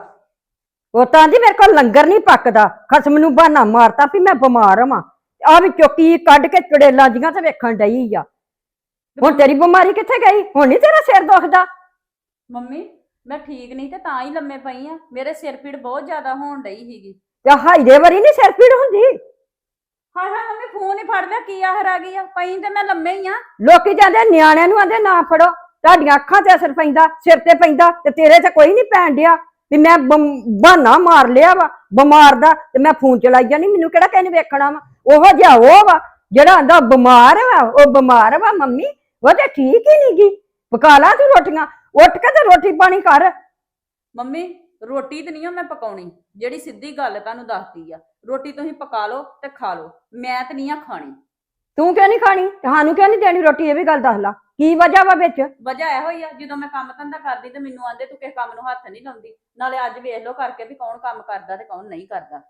ਉਹ ਤਾਂ ਜੀ ਮੇਰੇ ਕੋਲ ਲੰਗਰ ਨਹੀਂ ਪੱਕਦਾ। ਖਸਮ ਨੂੰ ਬਹਾਨਾ ਮਾਰਤਾ ਵੀ ਮੈਂ ਬਿਮਾਰ ਵਾਂ। ਆ ਵੀ ਚੁੱਕੀ ਕੱਢ ਕੇ ਚੜੇਲਾਂ ਜੀਆਂ ਤੇ ਵੇਖਣ ਡਈ ਆ। ਹੁਣ ਤੇਰੀ ਬਿਮਾਰੀ ਕਿੱਥੇ ਗਈ? ਹੁਣ ਨਹੀਂ ਤੇਰਾ ਸਿਰ ਦੁਖਦਾ? ਮੰਮੀ ਮੈਂ ਠੀਕ ਨਹੀਂ ਤੇ ਤਾਂ ਹੀ ਲੰਮੇ ਪਈ ਆ। ਮੇਰੇ ਸਿਰ ਪੀੜ ਬਹੁਤ ਜ਼ਿਆਦਾ ਹੋਣ ਡਈ ਸੀਗੀ। ਤੇ ਹਾਈ ਦੇ ਵਾਰੀ ਨਹੀਂ ਸਿਰ ਪੀੜ ਹੁੰਦੀ? ਹਾਏ ਹਾਏ ਮੰਮੀ ਫੋਨ ਹੀ ਫੜ ਲਿਆ ਕੀ ਆਹਰ ਆ ਗਈ ਆ? ਪਈ ਤੇ ਮੈਂ ਲੰਮੇ ਹੀ ਆ। ਲੋਕੀ ਜਾਂਦੇ ਨਿਆਣਿਆਂ ਨੂੰ ਆਂਦੇ ਨਾ ਫੜੋ ਤੁਹਾਡੀਆਂ ਅੱਖਾਂ ਤੇ ਅਸਰ ਪੈਂਦਾ ਸਿਰ ਤੇ ਪੈਂਦਾ ਤੇ ਤੇਰੇ ਤੇ ਕੋਈ ਨਹੀਂ ਪੈਣ ਡਿਆ ਵੀ ਮੈਂ ਬਮ- ਬਹਾਨਾ ਮਾਰ ਲਿਆ ਵਾ ਬਿਮਾਰ ਦਾ ਤੇ ਮੈਂ ਫੋਨ ਚਲਾਈ ਜਾਨੀ ਮੈਨੂੰ ਕਿਹੜਾ ਕਿਸੇ ਨੇ ਵੇਖਣਾ ਵਾ? ਉਹੋ ਜਿਹਾ ਉਹ ਵਾ ਜਿਹੜਾ ਆਂਦਾ ਬਿਮਾਰ ਵਾ ਉਹ ਬਿਮਾਰ ਵਾ ਮੰਮੀ ਉਹ ਤੇ ਠੀਕ ਹੀ ਨਹੀਂ ਗਈ ਪਕਾ ਲਾ ਤੂੰ ਰੋਟੀਆਂ ਉੱਠ ਕੇ ਤੇ ਰੋਟੀ ਪਾਣੀ ਕਰ। ਮੰਮੀ ਰੋਟੀ ਤੇ ਨਹੀਂ ਓ ਮੈਂ ਪਕਾਉਣੀ ਜਿਹੜੀ ਸਿੱਧੀ ਗੱਲ ਤੁਹਾਨੂੰ ਦੱਸਦੀ ਆ। ਰੋਟੀ ਤੁਸੀਂ ਪਕਾ ਲਓ ਤੇ ਖਾ ਲਓ ਮੈਂ ਤੇ ਨਹੀਂ ਆ ਖਾਣੀ। ਤੂੰ ਕਿਉਂ ਨਹੀਂ ਖਾਣੀ? ਸਾਨੂੰ ਕਿਉਂ ਨਹੀਂ ਦੇਣੀ ਰੋਟੀ? ਇਹ ਵੀ ਗੱਲ ਦੱਸ ਲਾ। ਕੀ ਵਜ੍ਹਾ ਵਾ ਵਿੱਚ? ਵਜ੍ਹਾ ਇਹੋ ਹੀ ਆ ਜਦੋਂ ਮੈਂ ਕੰਮ ਧੰਦਾ ਕਰਦੀ ਤੇ ਮੈਨੂੰ ਆਂਦੇ ਤੂੰ ਕਿਸੇ ਕੰਮ ਨੂੰ ਹੱਥ ਨਹੀਂ ਲਾਉਂਦੀ। ਨਾਲੇ ਅੱਜ ਵੇਖ ਲਓ ਕਰਕੇ ਵੀ ਕੌਣ ਕੰਮ ਕਰਦਾ ਤੇ ਕੌਣ ਨਹੀਂ ਕਰਦਾ।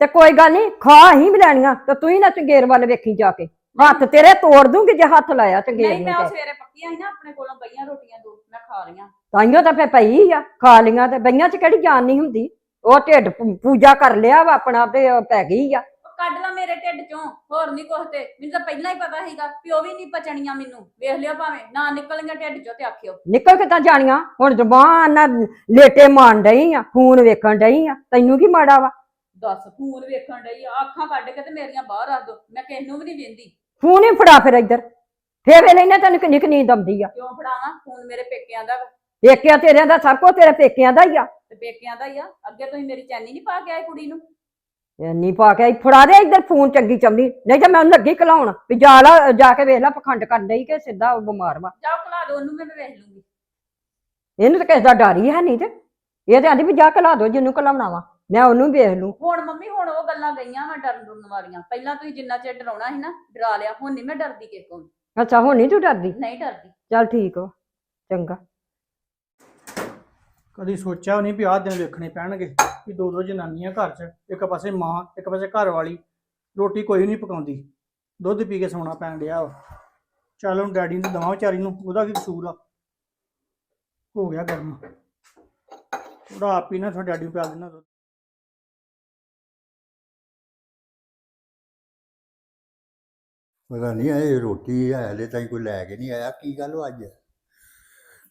ਤੇ ਕੋਈ ਗੱਲ ਨਹੀਂ ਖਾ ਹੀ ਲੈਣੀਆਂ ਤੇ ਤੂੰ ਹੀ ਨਾ ਚੰਗੇਰ ਵੱਲ ਵੇਖੀ ਜਾ ਕੇ। ਹੱਥ ਤੇਰੇ ਤੋੜ ਦੂੰਗੀ ਜੇ ਹੱਥ ਲਾਇਆ ਚੰਗੇਰ ਨਹੀਂ ਨੂੰ ਮੈਂ ਉਹ ਤੇ ਸਵੇਰੇ ਪੱਕੀਆਂ ਸੀ ਨਾ ਆਪਣੇ ਕੋਲੋਂ ਪਈਆਂ ਰੋਟੀਆਂ ਦੋ ਮੈਂ ਖਾ ਲਈਆਂ। ਤਾਈਓ ਤਾਂ ਫੇ ਪਈ ਆ ਖਾ ਲੀਆਂ ਤੇ ਬਈਆਂ ਚ ਕਿਹੜੀ ਜਾਨ ਨਹੀਂ ਹੁੰਦੀ। ਉਹ ਢਿੱਡ ਪੂ- ਪੂਜਾ ਕਰ ਲਿਆ ਵਾ ਆਪਣਾ ਤੇ ਉਹ ਪੈ ਗਈ ਆ। ਉਹ ਕੱਢ ਲਾ ਮੇਰੇ ਢਿੱਡ ਚੋਂ ਹੋਰ ਨਹੀਂ ਕੁਛ ਤੇ। ਮੈਨੂੰ ਤਾਂ ਪਹਿਲਾਂ ਹੀ ਪਤਾ ਸੀਗਾ ਵੀ ਉਹ ਵੀ ਨਹੀਂ ਪਚਣੀਆਂ ਮੈਨੂੰ। ਵੇਖ ਲਿਓ ਭਾਵੇਂ ਨਾ ਨਿਕਲਣਗੀਆਂ ਢਿੱਡ ਚੋਂ ਤੇ ਆਖਿਓ। ਨਿਕਲ ਕੇ ਤਾਂ ਜਾਣੀਆਂ? ਹੁਣ ਜ਼ਬਾਨ ਨਾਲ ਲੇਟੇ ਮਾਰਨ ਡਈ ਆ ਫੋਨ ਵੇਖਣ ਡਈ ਆ। ਤੈਨੂੰ ਕੀ ਮਾੜਾ ਵਾ? ਦੱਸ ਫੋਨ ਵੇਖਣ ਡਈ ਆ ਅੱਖਾਂ ਕੱਢ ਕੇ ਤੇ ਮੇਰੀਆਂ ਬਾਹਰ ਰੱਖ ਦੋ। ਮੈਂ ਕਿਸੇ ਨੂੰ ਵੀ ਨਹੀਂ ਵੇਂਦੀ। ਫੋਨ ਹੀ ਫੜਾ ਫਿਰ ਇੱਧਰ। ਫੇਰ ਵੇਲੇ ਨੇ ਤੈਨੂੰ ਕਿੰਨੀ ਕੁ ਨੀਂਦ ਆਉਂਦੀ ਆ। ਕਿਉਂ ਫੜਾਵਾਂ? ਫੋਨ ਮੇਰੇ ਪੇਕਿਆਂ ਦਾ ਵਾ, ਪੇਕਿਆਂ ਤੇਰਿਆਂ ਦਾ ਸਭ ਕੁਝ ਤੇਰੇ ਪੇਕਿਆਂ ਦਾ ਹੀ ਆ। ਤੇ ਪੇਕਿਆਂ ਦਾ ਹੀ ਆ। ਅੱਗੇ ਤੁਸੀਂ ਮੇਰੀ ਚੈਨੀ ਨਹੀਂ ਪਾ ਕੇ ਆਏ ਕੁੜੀ ਨੂੰ। ਨਹੀਂ ਪਾ ਕੇ ਆਈ, ਫੜਾ ਦੇ ਇੱਧਰ ਫੋਨ ਚੰਗੀ ਚੰਗੀ। ਨਹੀਂ ਤਾਂ ਮੈਂ ਉਹਨੂੰ ਲੱਗੀ ਕਲਾਉਣ ਵੀ ਜਾ ਲਾ ਜਾ ਕੇ ਵੇਖ ਲੈ ਪਖੰਡ ਕਰ ਡਈ ਕਿ ਸਿੱਧਾ ਉਹ ਬਿਮਾਰ ਵਾ। ਜਾਓ ਖਲਾ ਦੋ ਉਹਨੂੰ ਮੈਂ ਵੇਖ ਲੂੰਗੀ। ਇਹਨੂੰ ਤਾਂ ਕਿਸੇ ਦਾ ਡਰ ਹੀ ਹੈ ਨਹੀਂ ਤੇ। ਇਹ ਤੇ ਆਂਦੀ ਵੀ ਜਾ ਕਲਾ ਦੋ ਜਿਹਨੂੰ ਕਲਾਉਣਾ ਵਾ। ਮੈਂ ਉਹਨੂੰ ਵੇਖ ਲੂੰ। ਹੁਣ ਮੰਮੀ ਹੁਣ ਉਹ ਗੱਲਾਂ ਗਈਆਂ ਵਾ ਡਰਨ ਡਰਨ ਵਾਲੀਆਂ। ਪਹਿਲਾਂ ਤੁਸੀਂ ਜਿੰਨਾ ਚਿਰ ਡਰਾਉਣਾ ਸੀ ਨਾ ਡਰਾ ਲਿਆ। ਹੁਣ ਨਹੀਂ ਮੈਂ ਡਰਦੀ ਕਿਸੇ ਕੋਲ। ਅੱਛਾ ਹੁਣ ਨਹੀਂ ਤੂੰ ਡਰਦੀ? ਨਹੀਂ ਡਰਦੀ। ਚੱਲ ਠੀਕ ਵਾ ਚੰਗਾ। ਕਦੀ ਸੋਚਿਆ ਨਹੀਂ ਵੀ ਆਹ ਦਿਨ ਵੇਖਣੇ ਪੈਣਗੇ ਵੀ ਦੋ ਦੋ ਜਨਾਨੀਆਂ ਘਰ 'ਚ ਇੱਕ ਪਾਸੇ ਮਾਂ ਇੱਕ ਪਾਸੇ ਘਰ ਵਾਲੀ। ਰੋਟੀ ਕੋਈ ਨਹੀਂ ਪਕਾਉਂਦੀ। ਦੁੱਧ ਪੀ ਕੇ ਸੌਣਾ ਪੈਣ ਡਿਆ ਵਾ। ਚੱਲ ਹੁਣ ਡੈਡੀ ਨੂੰ ਦਵਾਂ ਵਿਚਾਰੀ ਨੂੰ ਉਹਦਾ ਕੀ ਕਸੂਰ ਆ? ਹੋ ਗਿਆ ਗਰਮ ਥੋੜਾ ਆਪ ਹੀ ਨਾ ਤੁਹਾਡੇ ਡੈਡੀ ਨੂੰ ਪਿਆ ਦੇਣਾ ਦੁੱਧ। ਪਤਾ ਨਹੀਂ ਇਹ ਰੋਟੀ ਹੈ ਹਲੇ ਤਾਈਂ ਕੋਈ ਲੈ ਕੇ ਨਹੀਂ ਆਇਆ। ਕੀ ਗੱਲ ਵਾ ਅੱਜ?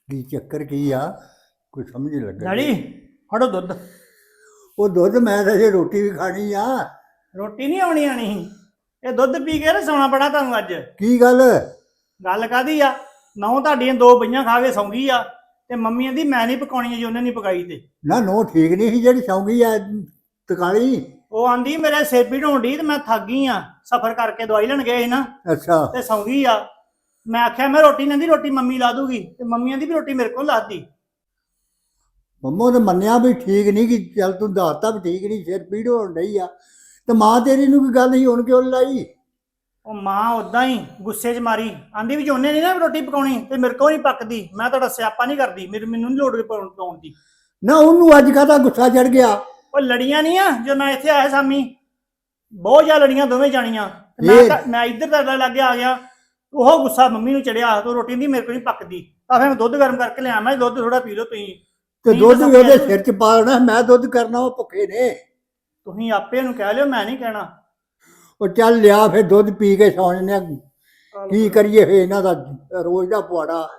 ਕੀ ਚੱਕਰ ਕੀ ਆ? ਕੋਈ ਸਮਝ ਨਹੀਂ ਲੱਗਾ ਡੈਡੀ ਫੜੋ ਦੁੱਧ। ਉਹ ਦੁੱਧ ਮੈਂ ਤਾਂ ਜੇ ਰੋਟੀ ਵੀ ਖਾਣੀ ਆ। ਰੋਟੀ ਨਹੀਂ ਆਉਣੀ ਆਣੀ। ਇਹ ਦੁੱਧ ਪੀ ਕੇ ਨਾ ਸੌਣਾ ਪੜਾ ਤੁਹਾਨੂੰ ਅੱਜ। ਕੀ ਗੱਲ? ਗੱਲ ਕਾਦੀ ਆ? ਨੌ ਤੁਹਾਡੀਆਂ ਦੋ ਬਈਆਂ ਖਾ ਕੇ ਸੌਂ ਗਈ ਆ ਤੇ ਮੰਮੀ ਦੀ ਮੈਂ ਨਹੀਂ ਪਕਾਉਣੀ ਜੇ ਉਹਨੇ ਨਹੀਂ ਪਕਾਈ ਤੇ। ਨਾ ਨੋ ਠੀਕ ਨਹੀਂ ਸੀ ਜਿਹੜੀ ਸੌਂਗੀ ਆ ਤਕਾਲੀ। ਉਹ ਆਂਦੀ ਮੇਰੇ ਸਿਰ ਪੀੜ ਹੋਣ ਡਈ ਤੇ ਮੈਂ ਥੱਕ ਗਈ ਆ। ਸਫ਼ਰ ਕਰਕੇ ਦਵਾਈ ਲੈਣ ਗਏ ਸੀ ਨਾ ਅੱਛਾ। ਤੇ ਸੌਂ ਗਈ ਆ। ਮੈਂ ਆਖਿਆ ਮੈਂ ਰੋਟੀ ਨਹੀਂ ਦੀ ਰੋਟੀ ਮੰਮੀ ਲਾ ਦੂਗੀ। ਤੇ ਮੰਮੀ ਆਂਦੀ ਵੀ ਰੋਟੀ ਮੇਰੇ ਕੋਲ ਲਾਤੀ ਮੰਮੋ ਨੇ ਮੰਨਿਆ ਵੀ ਠੀਕ ਨਹੀਂ ਕਿ ਚੱਲ ਤੂੰ ਦੱਸਤਾ ਵੀ ਠੀਕ ਨਹੀਂ ਸਿਰ ਪੀੜ ਹੋਣ ਡਈ ਆ। ਤੇ ਮਾਂ ਤੇਰੀ ਨੂੰ ਕੀ ਗੱਲ ਸੀ ਹੁਣ ਕਿਉਂ ਲਾਈ? ਉਹ ਮਾਂ ਉਦਾਂ ਹੀ ਗੁੱਸੇ 'ਚ ਮਾਰੀ। ਆਂਦੀ ਵੀ ਜੋਨੇ ਨਹੀਂ ਨਾ ਰੋਟੀ ਪਕਾਉਣੀ ਤੇ ਮੇਰੇ ਕੋਲ ਨਹੀਂ ਪੱਕਦੀ ਮੈਂ ਤੁਹਾਡਾ ਸਿਆਪਾ ਨਹੀਂ ਕਰਦੀ ਮੇਰੇ ਮੈਨੂੰ ਨਹੀਂ ਲੋੜ ਪਾਉਣ ਪਾਉਣ ਦੀ। ਨਾ ਉਹਨੂੰ ਅੱਜ ਕਾਹਦਾ ਗੁੱਸਾ ਚੜ ਗਿਆ? ਉਹ ਲੜੀਆਂ ਨਹੀਂ ਆ ਜੋ ਮੈਂ ਇੱਥੇ ਆਇਆ ਸਾਮੀ। ਬਹੁਤ ਜ਼ਿਆਦਾ ਲੜੀਆਂ ਦੋਵੇਂ ਜਾਣੀਆਂ। ਤੇ ਮੈਂ ਇਹ- ਤਾਂ- ਮੈਂ ਇੱਧਰ ਤੁਹਾਡੇ ਲੱਗੇ ਆ ਗਿਆ। ਉਹ ਗੁੱਸਾ ਮੰਮੀ ਨੂੰ ਚੜਿਆ ਤੋ ਰੋਟੀ ਦੀ ਮੇਰੇ ਕੋਲ ਨਹੀਂ ਪੱਕਦੀ। ਤਾਂ ਫਿਰ ਮੈਂ ਦੁੱਧ ਗਰਮ ਕਰਕੇ ਲਿਆ ਮੈਂ ਦੁੱਧ ਥੋੜਾ ਪੀ ਲਓ ਤੁਸੀਂ। ਤੇ ਨਹੀਂ ਦੁੱਧ ਤਾਂ ਵੀ ਉਹਦੇ ਸਿਰ 'ਚ ਪਾਲਣਾ ਮੈਂ ਦੁੱਧ ਕਰਨਾ ਉਹ ਭੁੱਖੇ ਨੇ। ਤੁਸੀਂ ਆਪੇ ਨੂੰ ਕਹਿ ਲਿਓ ਮੈਂ ਨਹੀਂ ਕਹਿਣਾ। ਉਹ ਚੱਲ ਲਿਆ ਫਿਰ ਦੁੱਧ ਪੀ ਕੇ ਸੌਂ ਆ ਕੀ ਕਰੀਏ ਫੇ ਇਹਨਾਂ ਦਾ ਰੋਜ਼ ਦਾ ਪੁਆੜਾ।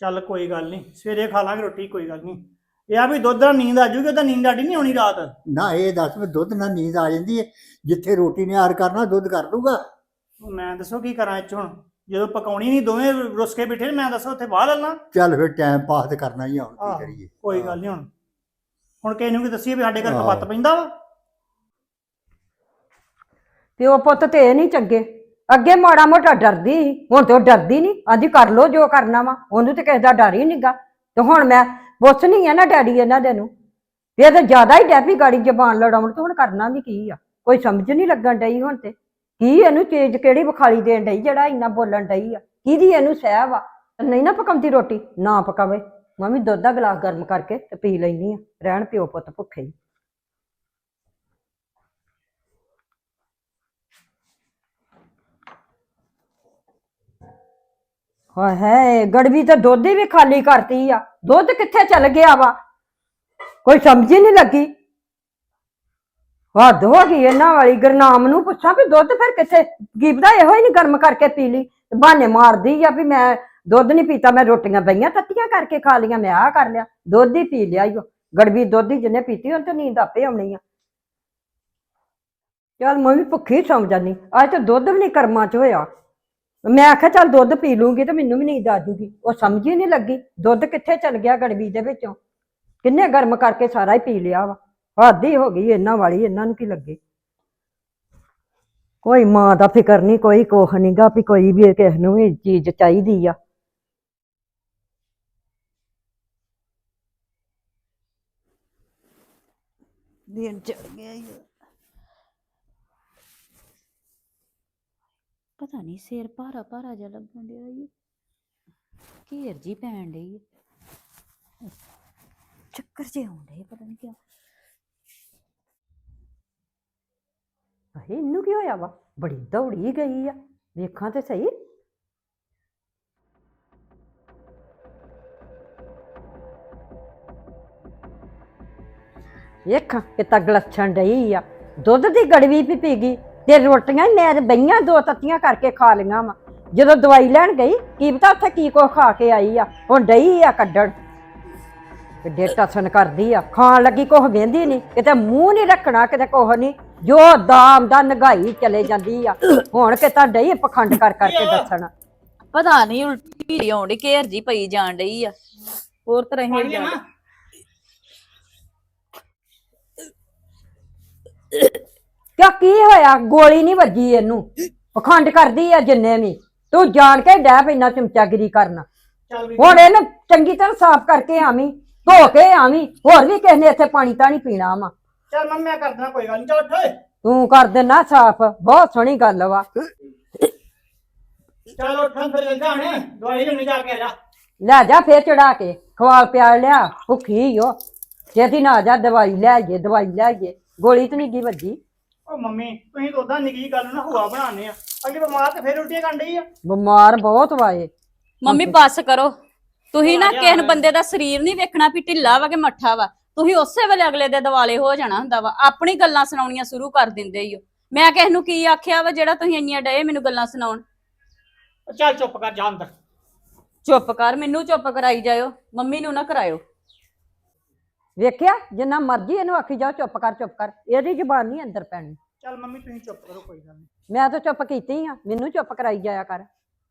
ਚੱਲ ਕੋਈ ਗੱਲ ਨਹੀਂ ਸਵੇਰੇ ਖਾ ਲਾਂਗੇ ਰੋਟੀ ਕੋਈ ਗੱਲ ਨਹੀਂ। ਇਹ ਆ ਵੀ ਦੁੱਧ ਨਾਲ ਨੀਂਦ ਆ ਜੂਗੀ ਉਹਦਾ ਨੀਂਦ ਆਡੀ ਨਹੀਂ ਆਉਣੀ ਰਾਤ। ਨਾ ਇਹ ਦੱਸ ਵੀ ਦੁੱਧ ਨਾਲ ਨੀਂਦ ਆ ਜਾਂਦੀ ਹੈ ਜਿੱਥੇ ਰੋਟੀ ਨੇ ਆਰ ਕਰਨਾ ਦੁੱਧ ਕਰ ਲੂਗਾ ਉਹ ਮੈਂ ਦੱਸੋ ਕੀ ਕਰਾਂ ਇਹ 'ਚ ਹੁਣ? ਜਦੋਂ ਪਕਾਉਣੀ ਨਹੀਂ ਦੋਵੇਂ ਰੁੱਸ ਕੇ ਬੈਠੇ ਨੇ, ਮੈਂ ਦੱਸੋ ਉੱਥੇ ਬਾਹਰ ਲੈਣਾ ਚੱਲ ਫਿਰ ਟਾਈਮ ਪਾਸ ਤੇ ਕਰਨਾ ਹੀ ਆ ਹੁਣ ਕੀ ਕਰੀਏ। ਕੋਈ ਗੱਲ ਨਹੀਂ ਹੁਣ। ਹੁਣ ਕਿਸੇ ਨੂੰ ਕੀ ਦੱਸੀਏ ਵੀ ਸਾਡੇ ਘਰ ਆਹ। ਕਪੱਤ ਪੈਂਦਾ ਵਾ। ਪਿਓ ਪੁੱਤ ਤੇ ਇਹ ਨਹੀਂ ਚੰਗੇ। ਅੱਗੇ ਮਾੜਾ ਮੋਟਾ ਡਰਦੀ ਸੀ ਹੁਣ ਤੇ ਉਹ ਡਰਦੀ ਨਹੀਂ ਆਂਦੀ ਕਰ ਲੋ ਜੋ ਕਰਨਾ ਵਾ ਉਹਨੂੰ ਤੇ ਕਿਸੇ ਦਾ ਡਰ ਹੀ ਨਹੀਂਗਾ ਤੇ ਹੁਣ ਮੈਂ ਪੁੱਛ ਨਹੀਂ ਆ ਨਾ ਡੈਡੀ ਇਹਨਾਂ ਦੇ ਨੂੰ। ਇਹ ਤਾਂ ਜ਼ਿਆਦਾ ਹੀ ਡੈਪੀ ਗਾੜੀ ਜ਼ਬਾਨ ਲੜਾਉਣ ਤੇ ਹੁਣ ਕਰਨਾ ਵੀ ਕੀ ਆ? ਕੋਈ ਸਮਝ ਨਹੀਂ ਲੱਗਣ ਡਈ ਹੁਣ ਤੇ। ਕੀ ਇਹਨੂੰ ਚੀਜ਼ ਕਿਹੜੀ ਵਿਖਾਲੀ ਦੇਣ ਡਈ ਜਿਹੜਾ ਇੰਨਾ ਬੋਲਣ ਡਈ ਆ? ਕਿਹਦੀ ਇਹਨੂੰ ਸਹਿਬ ਆ? ਨਹੀਂ ਨਾ ਪਕਾਉਂਦੀ ਰੋਟੀ, ਨਾ ਪਕਾਵੇ। ਮੈਂ ਵੀ ਦੁੱਧ ਦਾ ਗਲਾਸ ਗਰਮ ਕਰਕੇ ਤੇ ਪੀ ਲੈਣੀ ਆ। ਰਹਿਣ ਪਿਓ ਪੁੱਤ ਭੁੱਖੇ ਹੀ। ਹਾਏ ਹਾਏ, ਗੜਵੀ ਤਾਂ ਦੁੱਧ ਹੀ ਵੀ ਖਾਲੀ ਕਰਤੀ ਆ। ਦੁੱਧ ਕਿੱਥੇ ਚਲ ਗਿਆ ਵਾ? ਕੋਈ ਸਮਝ ਹੀ ਨਹੀਂ ਲੱਗੀ। ਹੱਦ ਹੋ ਗਈ ਇਹਨਾਂ ਵਾਲੀ, ਗਰਨਾਮ ਨੂੰ ਪੁੱਛਾਂ ਵੀ ਦੁੱਧ ਫਿਰ ਕਿੱਥੇ? ਗੀਬਦਾ ਇਹੋ ਹੀ ਨਹੀਂ ਗਰਮ ਕਰਕੇ ਪੀ ਲਈ, ਤੇ ਬਹਾਨੇ ਮਾਰਦੀ ਆ ਵੀ ਮੈਂ ਦੁੱਧ ਨਹੀਂ ਪੀਤਾ, ਮੈਂ ਰੋਟੀਆਂ ਪਈਆਂ ਤੱਤੀਆਂ ਕਰਕੇ ਖਾ ਲੀਆਂ ਮੈਂ ਆਹ ਕਰ ਲਿਆ, ਦੁੱਧ ਹੀ ਪੀ ਲਿਆ ਈਓ ਗੜਵੀ ਦੁੱਧ ਹੀ ਜਿਹਨੇ ਪੀਤੀ ਉਹ ਤੇ ਨੀਂਦ ਆਪੇ ਆਉਣੀ ਆ। ਚੱਲ ਮੈਂ ਵੀ ਭੁੱਖੀ ਸੌਂ ਜਾਨੀ ਅੱਜ ਤਾਂ ਦੁੱਧ ਵੀ ਨਹੀਂ ਕਰਮਾਂ ਚ ਹੋਇਆ। ਮੈਂ ਆਖਿਆ ਚੱਲ ਦੁੱਧ ਪੀ ਲੂੰਗੀ ਤੇ ਮੈਨੂੰ ਵੀ ਨੀਂਦ ਆ ਜੂਗੀ। ਉਹ ਸਮਝ ਹੀ ਨਹੀਂ ਲੱਗੀ, ਦੁੱਧ ਕਿੱਥੇ ਚਲ ਗਿਆ ਗੜਬੀ ਦੇ ਵਿੱਚੋਂ? ਕਿੰਨੇ ਗਰਮ ਕਰਕੇ ਸਾਰਾ ਹੀ ਪੀ ਲਿਆ ਵਾ। ਹੱਦ ਹੀ ਹੋ ਗਈ ਇਹਨਾਂ ਵਾਲੀ ਇਹਨਾਂ ਨੂੰ ਕੀ ਲੱਗੇ? ਕੋਈ ਮਾਂ ਦਾ ਫਿਕਰ ਨਹੀਂ, ਕੋਈ ਕੋਹ ਨਹੀਂਗਾ ਵੀ ਕੋਈ ਵੀ ਕਿਸ ਨੂੰ ਵੀ ਚੀਜ਼ ਚਾਹੀਦੀ ਆ। ਦਿਨ ਚੜ ਗਿਆ ਈ ਪਤਾ ਨਹੀਂ ਸਿਰ ਭਾਰਾ ਭਾਰਾ ਜਿਹਾ ਲੱਗਣ ਡਿਆ ਈ ਘੇਰ ਜੀ ਪੈਣ ਡਈ ਏ। ਚੱਕਰ ਜੇ ਆਉਂਦੇ ਪਤਾ ਨਹੀਂ ਕਿਉਂ। ਅਹੇ ਇਹਨੂੰ ਕੀ ਹੋਇਆ ਵਾ? ਬੜੀ ਦੌੜੀ ਗਈ ਆ। ਵੇਖਾਂ ਤੇ ਸਹੀ। ਵੇਖਾਂ ਕਿਤਾ ਗਲੱਛਣ ਡਈ ਆ। ਦੁੱਧ ਦੀ ਗੜਵੀ ਵੀ ਪੀ ਗਈ। ਤੇ ਰੋਟੀਆਂ ਹੀ ਮੈਂ ਤੇ ਬਈਆਂ ਦੋ ਤੱਤੀਆਂ ਕਰਕੇ ਖਾ ਲਈਆਂ ਵਾ। ਜਦੋਂ ਦਵਾਈ ਲੈਣ ਗਈ ਕੀ ਪਤਾ ਉੱਥੇ ਕੀ ਕੋ ਖਾ ਕੇ ਆਈ ਆ? ਹੁਣ ਡਈ ਆ ਕੱਢਣ। ਕਿੱਡੇ ਟਸਨ ਕਰਦੀ ਆ। ਖਾਣ ਲੱਗੀ ਕੁਛ ਵੇਂਦੀ ਨਹੀਂ ਕਿਤੇ ਮੂੰਹ ਨਹੀਂ ਰੱਖਣਾ ਕਿਤੇ ਕੁਛ ਨਹੀਂ। ਜੋ ਦਾਮ ਦਾ ਨਗਾਈ ਚਲੇ ਜਾਂਦੀ ਆ। ਹੁਣ ਕਿਤਾ ਡਈ ਪਖੰਡ ਕਰ ਕਰਕੇ ਦੱਸਣ। ਪਤਾ ਨਹੀਂ ਉਲਟੀ ਆਉਂਦੀ ਘੇਰ ਜੀ ਪਈ ਜਾਣ ਡਈ ਆ। ਹੋਰ ਤਰ੍ਹਾਂ ਹੀ ਜਾਣ? ਕਿਉਂ ਕੀ ਹੋਇਆ? ਗੋਲੀ ਨਹੀਂ ਵੱਜੀ ਇਹਨੂੰ। ਪਖੰਡ ਕਰਦੀ ਆ ਜਿੰਨੇ ਵੀ। ਤੂੰ ਜਾਣ ਕੇ ਡੈ ਪੈਣਾ ਚਮਚਾਗਿਰੀ ਕਰਨ। ਚੱਲ ਵੀ ਹੁਣ ਇਹਨੂੰ ਚੰਗੀ ਤਰ੍ਹਾਂ ਸਾਫ਼ ਕਰਕੇ ਆਵੀਂ ਧੋ ਕੇ ਆਵੀਂ ਹੋਰ ਵੀ ਕਿਸੇ ਨੇ ਇੱਥੇ ਪਾਣੀ ਤਾਂ ਨਹੀਂ ਪੀਣਾ ਵਾ। ਚੱਲ ਮੰਮੀ ਮੈਂ ਕਰ ਦੇਣਾ ਕੋਈ ਗੱਲ ਨਹੀਂ ਚੱਲ ਉੱਠ ਓਏ। ਤੂੰ ਕਰ ਦੇਣਾ ਸਾਫ਼। ਬਹੁਤ ਸੋਹਣੀ ਗੱਲ ਵਾ। ਚੱਲ ਉੱਠ ਅੰਦਰ ਚੱਲ ਜਾ ਹੁਣ। ਦਵਾਈ ਲੈਣੀ ਜਾ ਕੇ ਆ ਜਾ। ਲੈ ਜਾ ਫੇਰ ਚੜਾ ਕੇ। ਖਵਾਲ ਪਿਆਲ ਲਿਆ ਭੁੱਖੀ ਓ। ਜਿਹਦੀ ਨਾ ਜਾ ਦਵਾਈ ਲੈ ਆਈਏ ਦਵਾਈ ਲੈ ਆਈਏ। ਗੋਲੀ ਤਾਂ ਨਹੀਂ ਗਈ ਵੱਜੀ। ਉਹ ਮੰਮੀ ਤੁਸੀਂ ਤਾਂ ਉਦਾਂ ਨਿੱਕੀ ਗੱਲ ਨੂੰ ਨਾ ਹੁਆ ਬਣਾਉਂਦੇ ਆ। ਅੱਗੇ ਬਿਮਾਰ ਤੇ ਫੇਰ ਉਲਟੀਆਂ ਕਰਨ ਡਈ ਆ। ਬਿਮਾਰ ਬਹੁਤ ਵਾਏ ਮੰਮੀ ਬੱਸ ਕਰੋ। ਤੁਸੀਂ ਨਾ ਕਿਸੇ। ਬੰਦੇ ਦਾ ਸਰੀਰ ਨਹੀਂ ਵੇਖਣਾ ਵੀ ਢਿੱਲਾ ਵਾ ਕਿ ਮੱਠਾ ਵਾ। ਤੁਸੀਂ ਉਸੇ ਵੇਲੇ ਅਗਲੇ ਦੇ ਦਿਵਾਲੇ ਹੋ ਜਾਣਾ ਹੁੰਦਾ ਵਾ। ਆਪਣੀ ਗੱਲਾਂ ਸੁਣਾਉਣੀਆਂ ਸ਼ੁਰੂ ਕਰ ਦਿੰਦੇ ਹੀ ਹੋ ਮੈਂ ਕਿਸ ਨੂੰ ਕੀ ਆਖਿਆ ਵਾ ਜਿਹੜਾ ਤੁਸੀਂ ਇੰਨੀਆਂ ਡਏ ਮੈਨੂੰ ਗੱਲਾਂ ਸੁਣਾਉਣ? ਉਹ ਚੱਲ ਚੁੱਪ ਕਰ ਜਾ ਅੰਦਰ। ਚੁੱਪ ਕਰ ਮੈਨੂੰ ਚੁੱਪ ਕਰਾਈ ਜਾਇਓ। ਮੰਮੀ ਨੂੰ ਨਾ ਕਰਾਇਓ। ਵੇਖਿਆ ਜਿੰਨਾ ਮਰਜ਼ੀ ਇਹਨੂੰ ਆਖੀ ਜਾਓ ਚੁੱਪ ਕਰ ਚੁੱਪ ਕਰ। ਇਹਦੀ ਜ਼ੁਬਾਨ ਨਹੀਂ ਅੰਦਰ ਪੈਣੀ। ਚੱਲ ਮੰਮੀ ਤੁਸੀਂ ਚੁੱਪ ਕਰੋ, ਕੋਈ ਗੱਲ ਨਹੀਂ ਮੈਂ ਤਾਂ ਚੁੱਪ ਕੀਤੀ ਆ, ਮੈਨੂੰ ਚੁੱਪ ਕਰਾਈ ਜਾਇਆ ਕਰ।